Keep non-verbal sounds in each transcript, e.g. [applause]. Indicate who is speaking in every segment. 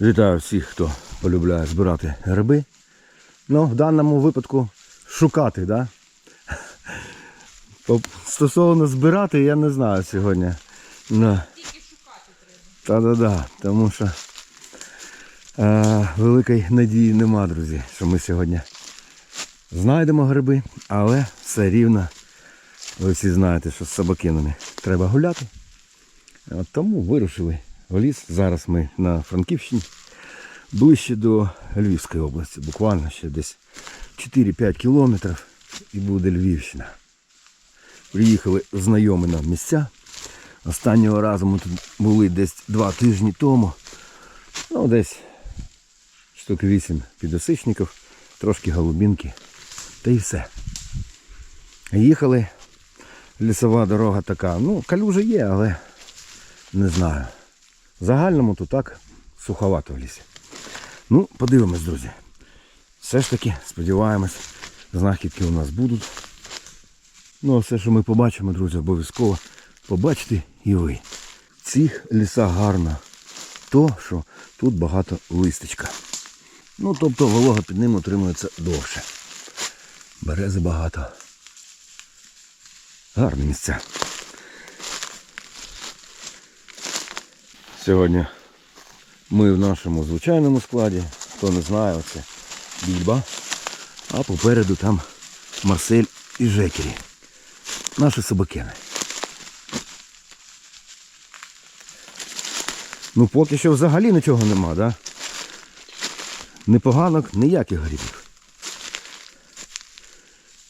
Speaker 1: Вітаю всіх, хто полюбляє збирати гриби. Ну, в даному випадку шукати, да? Стосовно збирати, я не знаю сьогодні. Ну,
Speaker 2: Тільки шукати треба.
Speaker 1: та-да-да, тому що е, великої надії нема, друзі, що ми сьогодні знайдемо гриби, але все рівно, ви всі знаєте, що з собакинами треба гуляти. От тому вирушили в ліс. Зараз ми на Франківщині, ближче до Львівської області, буквально ще десь 4-5 кілометрів і буде Львівщина. Приїхали знайомі нам місця. Останнього разу ми тут були десь два тижні тому. Ну, десь штук вісім підосичників, трошки голубінки. Та й все. Їхали. Лісова дорога така. Ну, калюжа є, але не знаю. В загальному то так суховато в лісі. Ну, подивимось, друзі. Все ж таки, сподіваємось, знахідки у нас будуть. Ну, а все, що ми побачимо, друзі, обов'язково побачите і ви. Цих лісах гарно то, що тут багато листечка. Ну, тобто волога під ним утримується довше. Берези багато. Гарні місця. Сьогодні ми в нашому звичайному складі. Хто не знає, це більба. А попереду там Марсель і Жекері. Наші собакени. Ну поки що взагалі нічого нема, да? Ні поганок, ніяких грибів.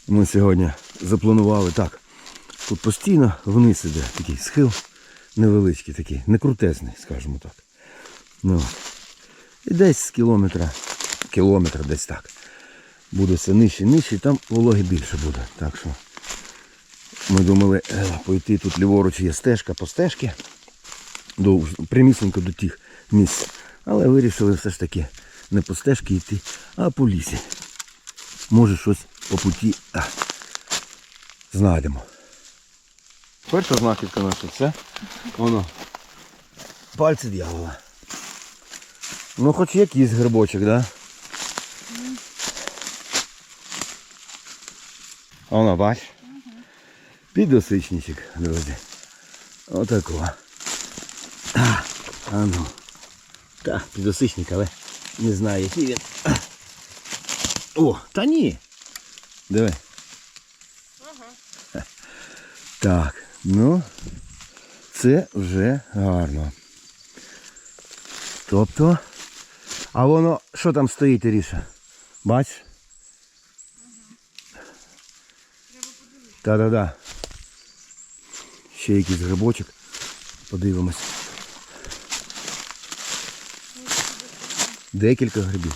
Speaker 1: Ми сьогодні запланували так. Тут постійно вниз іде такий схил невеличкий такий, не крутезний, скажімо так. Ну, і десь з кілометра, кілометр десь так. Буде все нижче, нижче, там вологи більше буде. Так що ми думали пойти тут ліворуч є стежка по стежці, до, прямісінько до тих місць. Але вирішили все ж таки не по стежці йти, а по лісі. Може щось по путі а, знайдемо. Перша знахідка наша це воно. Пальці дьявола. Ну хоч якийсь грибочок, да? Воно, бач. Підосичничок, друзі. Отако. А, а ну. Так, підосичник, але не знаю, який він. О, та ні. Диви. Так, ну це вже гарно. Тобто, а воно що там стоїть, Ріша? Бач? Та-да-да. Ще якийсь грибочок. Подивимось. Декілька грибів.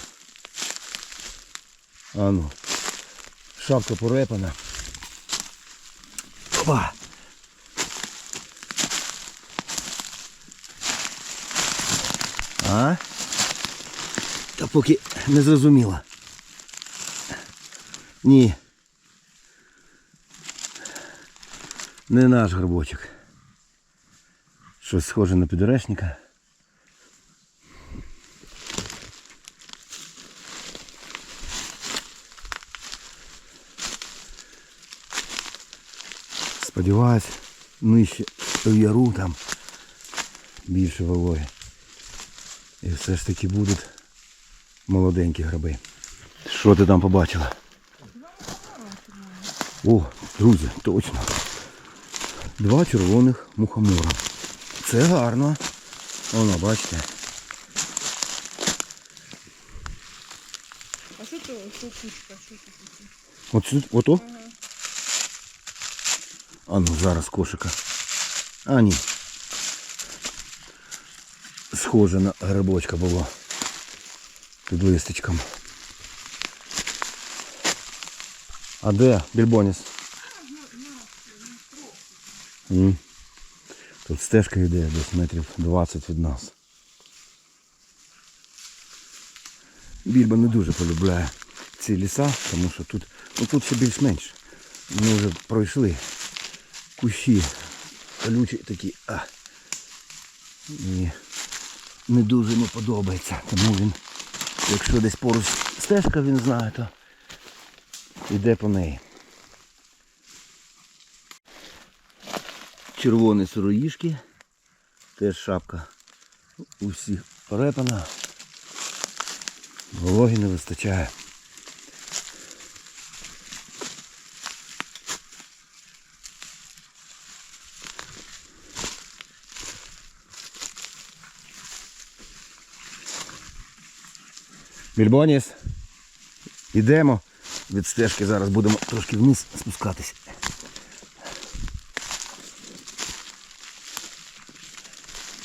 Speaker 1: А ну. Шапка порепана. Опа! А? Та поки не зрозуміла. Ні. Не наш горбочок. Щось схоже на підорешника. Сподіваюсь, нижче в яру там більше вологи. І все ж таки будуть молоденькі гриби. Що ти там побачила? О, друзі, точно. Два червоних мухомора. Це гарно. Воно, бачите.
Speaker 2: А що що кучка? Що це
Speaker 1: ото? А ну зараз кошика. А ні. Схоже на грибочка було. Під листочком. А де більбоніс? Тут стежка йде десь метрів 20 від нас. Більба не дуже полюбляє ці ліса, тому що тут, ну тут ще більш-менш. Ми вже пройшли кущі колючі такі. А. І не дуже йому подобається. Тому він, якщо десь поруч стежка він знає, то йде по неї. Червоні сироїшки. Теж шапка у всіх перепана. Вологи не вистачає. Більбоніс. Ідемо від стежки, зараз будемо трошки вниз спускатись.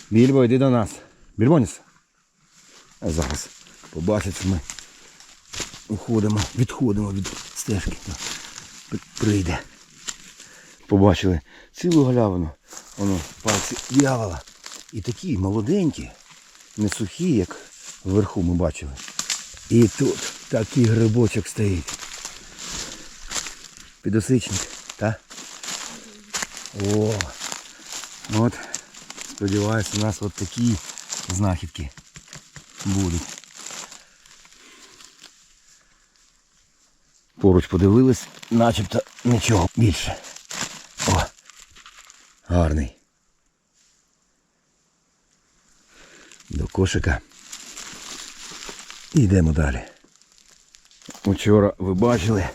Speaker 1: Більбо, йди до нас. Більбоніс. А зараз побачить, що ми уходимо, відходимо від стежки. Прийде. Побачили цілу галявину. Воно пальці дьявола. І такі молоденькі, не сухі, як вверху ми бачили. І тут такий грибочок стоїть. Підосичник, так? О! От, сподіваюся, у нас от такі знахідки будуть. Поруч подивились, начебто нічого більше. О! Гарний. До кошика. І йдемо далі. Учора ви бачили,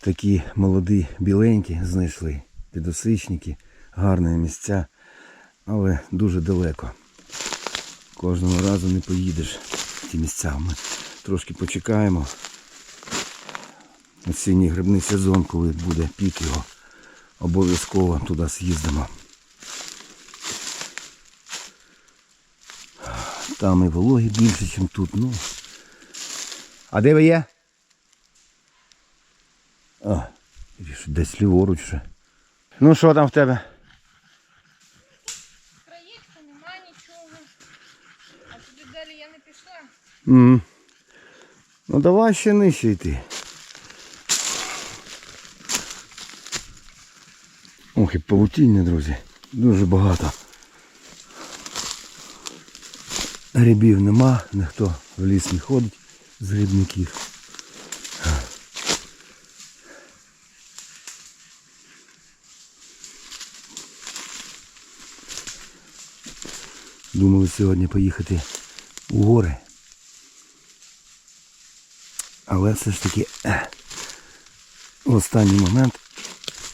Speaker 1: такі молоді біленькі знайшли підосичники, гарні місця, але дуже далеко. Кожного разу не поїдеш в ті місця. Ми трошки почекаємо. Осінній грибний сезон, коли буде пік його, обов'язково туди з'їздимо. Там і вологи більше, ніж тут. Ну. А де ви є? А, десь ліворуч ще. Ну що там в тебе?
Speaker 2: Краєчка, нема нічого. А туди далі я не пішла.
Speaker 1: М. Ну давай ще нижче йти. Ох, і павутіння, друзі. Дуже багато. Грибів нема, ніхто в ліс не ходить з грибників. Думали сьогодні поїхати у гори. Але все ж таки в останній момент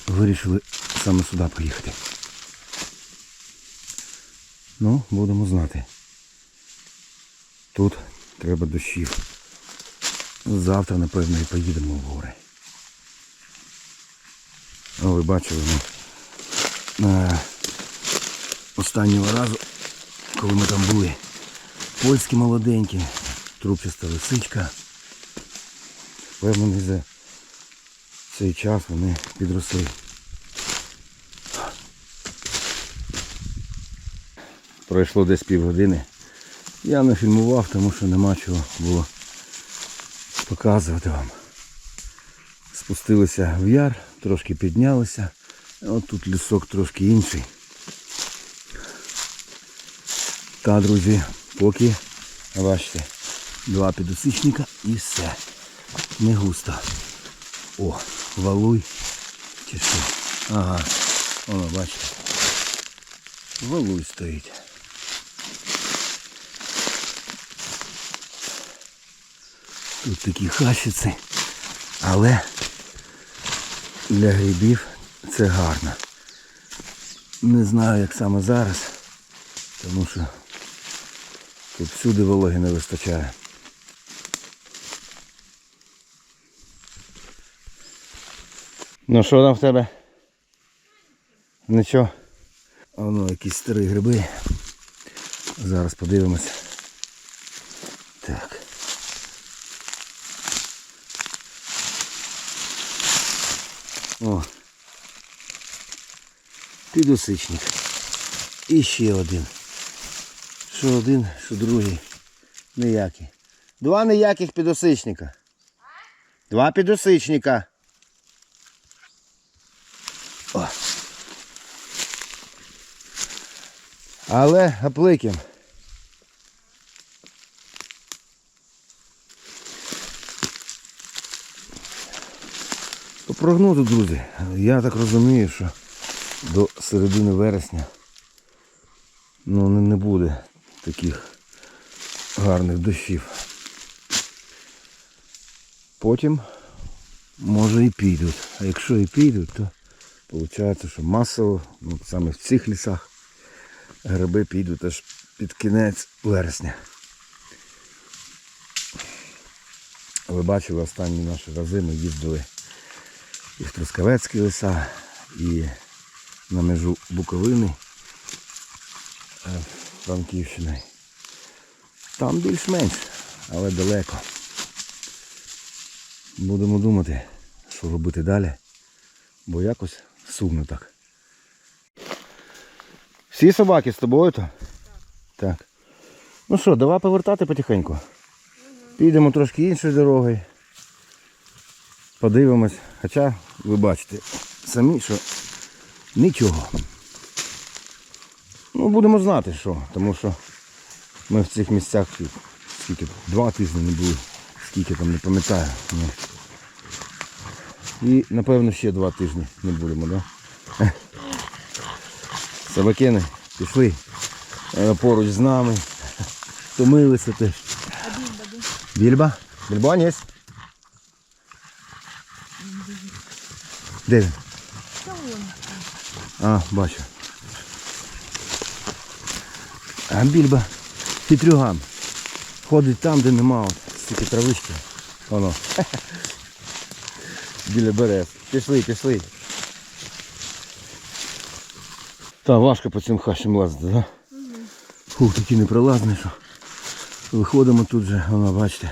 Speaker 1: вирішили саме сюди поїхати. Ну, будемо знати. Тут треба дощів. Завтра, напевно, і поїдемо в гори. Ви бачили, ми е, останнього разу, коли ми там були, польські молоденькі, трубчаста лисичка. Впевнений, за цей час вони підросли. Пройшло десь півгодини. Я не фільмував, тому що нема чого було показувати вам. Спустилися в яр, трошки піднялися. От тут лісок трошки інший. Та, друзі, поки, бачите, два підосичника і все. Не густо. О, валуй. Чи що? Ага. Воно, бачите. Валуй стоїть. Тут такі хащиці. Але для грибів це гарно. Не знаю, як саме зараз, тому що тут всюди вологи не вистачає. Ну що там в тебе? Нічого. Воно якісь старі гриби. Зараз подивимося. Так. О. Підосичник. І ще один. Що один, що другий. Ніякий. Два ніяких підосичника. Два підосичника. О. Але апликін. Прогнозу, друзі, я так розумію, що до середини вересня ну, не, буде таких гарних дощів. Потім може і підуть. А якщо і підуть, то виходить, що масово, ну, саме в цих лісах, гриби підуть аж під кінець вересня. Ви бачили останні наші рази, ми їздили і в Трускавецькі ліса, і на межу Буковини е, Франківщини. Там більш-менш, але далеко. Будемо думати, що робити далі, бо якось сумно так. Всі собаки з тобою то? Так. Ну що, давай повертати потихеньку. Підемо трошки іншою дорогою. Подивимось. Хоча ви бачите самі, що нічого. Ну, будемо знати, що, тому що ми в цих місцях скільки два тижні не були, скільки там не пам'ятаю. І напевно ще два тижні не будемо, да? [laughs] Собакени пішли е, поруч з нами. [laughs] Втомилися теж. Більба? Більба є? Де він? А, бачу. А більба хитрюган. Ходить там, де нема от стільки травички. Воно. [laughs] Біля берез. Пішли, пішли. Та важко по цим хащам лазити, так? Да? Фух, такий непролазний, що. Виходимо тут же, воно, бачите.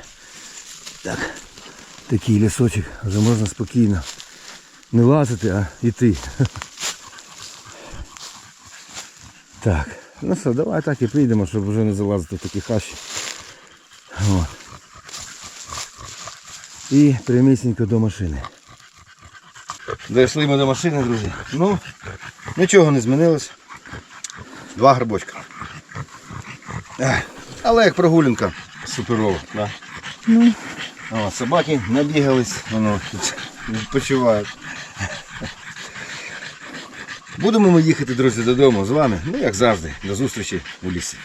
Speaker 1: Так. Такий лісочок, вже можна спокійно не лазити, а йти. Так, ну що, давай так і прийдемо, щоб вже не залазити в такі хащі. От. І прямісінько до машини. Дійшли ми до машини, друзі. Ну, нічого не змінилось. Два грибочка. Але як прогулянка суперова. Да?
Speaker 2: Ну.
Speaker 1: О, собаки набігались, воно тут відпочивають. Будемо ми їхати, друзі, додому з вами. Ну, як завжди, до зустрічі у лісі.